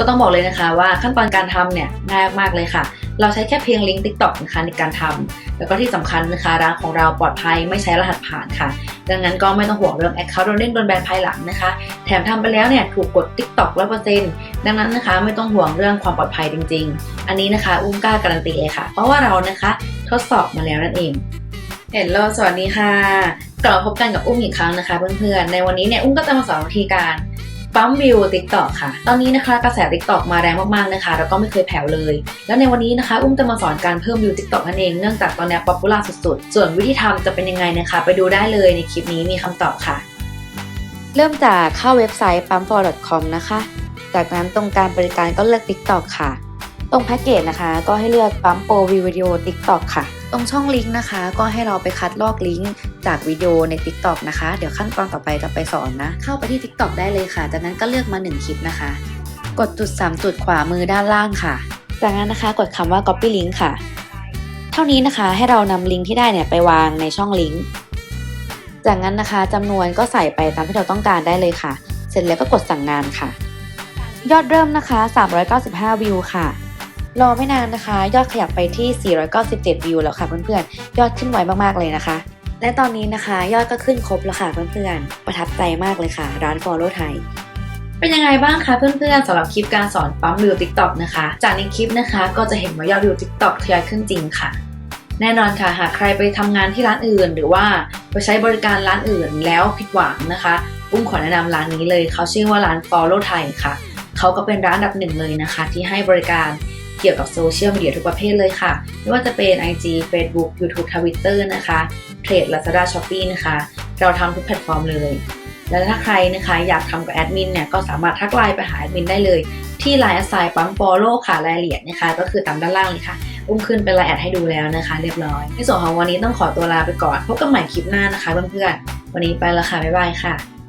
ก็ต้องบอกเลยนะคะว่าขั้นตอนการทำเนี่ยง่ายมากเลยค่ะ เราใช้แค่เพียงลิงก์ TikTok นะคะในการทำแล้วก็ที่สำคัญนะคะร้านของเราปลอดภัยไม่ใช้รหัสผ่านค่ะ ดังนั้นก็ไม่ต้องห่วงเรื่อง Account โดนเด้งโดนแบนภายหลังนะคะ แถมทำไปแล้วเนี่ยถูกกด TikTok 100%ดังนั้นนะคะไม่ต้องห่วงเรื่องความปลอดภัยจริง ๆ อันนี้นะคะอุ้มกล้าการันตีเลยค่ะ เพราะว่าเรานะคะทดสอบมาแล้วนั่นเองเห็นโลสวัสดีค่ะกลับมาพบกันกับอุ้มอีกครั้งนะคะเพื่อนๆ ในวันนี้เนี่ยอุ้มก็จะมาสอนวิธีการ ปั๊มวิวติ๊กต็อกค่ะ ตอนนี้นะคะกระแสติ๊กต็อกมาแรงมากๆนะคะ แล้วก็ไม่เคยแผ่วเลย แล้วในวันนี้นะคะ อุ้มจะมาสอนการเพิ่มวิว TikTok นั่นเอง เนื่องจากตอนนี้ป๊อปปูล่าสุดๆ ส่วนวิธีทำจะเป็นยังไงนะคะ ไปดูได้เลยในคลิปนี้มีคำตอบค่ะ เริ่มจากเข้าเว็บไซต์ pump4.com นะคะ จากนั้นตรงการบริการก็เลือก TikTok ค่ะ ตรงแพ็กเกจนะคะ ก็ให้เลือกปั๊มโปรวิดีโอ TikTok ค่ะ ตรงช่องลิงก์นะคะ ก็ให้เราไปคัดลอกลิงก์จากวิดีโอใน TikTok นะคะ เดี๋ยวขั้นตอนต่อไปจะไปสอนนะ เข้าไปที่ TikTok ได้เลยค่ะ จากนั้นก็เลือกมา 1 คลิปนะคะ กดจุด 3 จุดขวามือด้านล่างค่ะ จากนั้นนะคะกดคำว่า copy link ค่ะ เท่านี้นะคะให้เรานำลิงก์ที่ได้เนี่ยไปวางในช่องลิงก์จากนั้นนะคะจำนวนก็ใส่ไปตามที่เราต้องการได้เลยค่ะ เสร็จแล้วก็กดสั่งงานค่ะ ยอดเริ่มนะคะ 395 วิวค่ะ รอไม่นานนะคะ ยอดขยับไปที่ 497 วิวแล้วค่ะเพื่อนๆ ยอดขึ้นไวมากๆเลยนะคะ และตอนนี้นะคะ ยอดก็ขึ้นครบแล้วค่ะเพื่อนๆ ประทับใจมากเลยค่ะ ร้าน Follow ไทยเป็นยังไงบ้างคะเพื่อนๆสำหรับคลิปการสอนปั๊มวิว TikTok นะคะ จากในคลิปนะคะก็จะเห็นว่ายอดวิว TikTok ทยอยขึ้นจริงค่ะ แน่นอนค่ะหากใครไปทำงานที่ร้านอื่น หรือว่าไปใช้บริการร้านอื่นแล้วผิดหวังนะคะอุ้มขอแนะนำร้านนี้เลยเขาชื่อว่าร้าน Follow Thai ค่ะเขาก็เป็นร้านอันดับหนึ่งเลยนะคะ ที่ให้บริการ เกี่ยวกับโซเชียลมีเดียทุกประเภทเลยค่ะ ไม่ว่าจะเป็น IG Facebook YouTube Twitter นะคะเทรด Lazada Shopee นะคะ เราทำทุกแพลตฟอร์มเลย แล้วถ้าใครนะคะอยากทำกับแอดมินเนี่ยก็สามารถทักไลน์ไปหาแอดมินได้เลย ที่ไลน์แอสไซปั๊มฟอลโล่ค่ะรายละเอียดนะคะ ก็คือตามด้านล่างเลยค่ะอุ้มขึ้นเป็นไลน์แอดให้ดูแล้วนะคะ เรียบร้อยในส่วนของวันนี้ต้องขอตัวลาไปก่อนพบกันใหม่คลิปหน้านะคะเพื่อนๆวันนี้ไปและค่ะบ๊ายบายค่ะ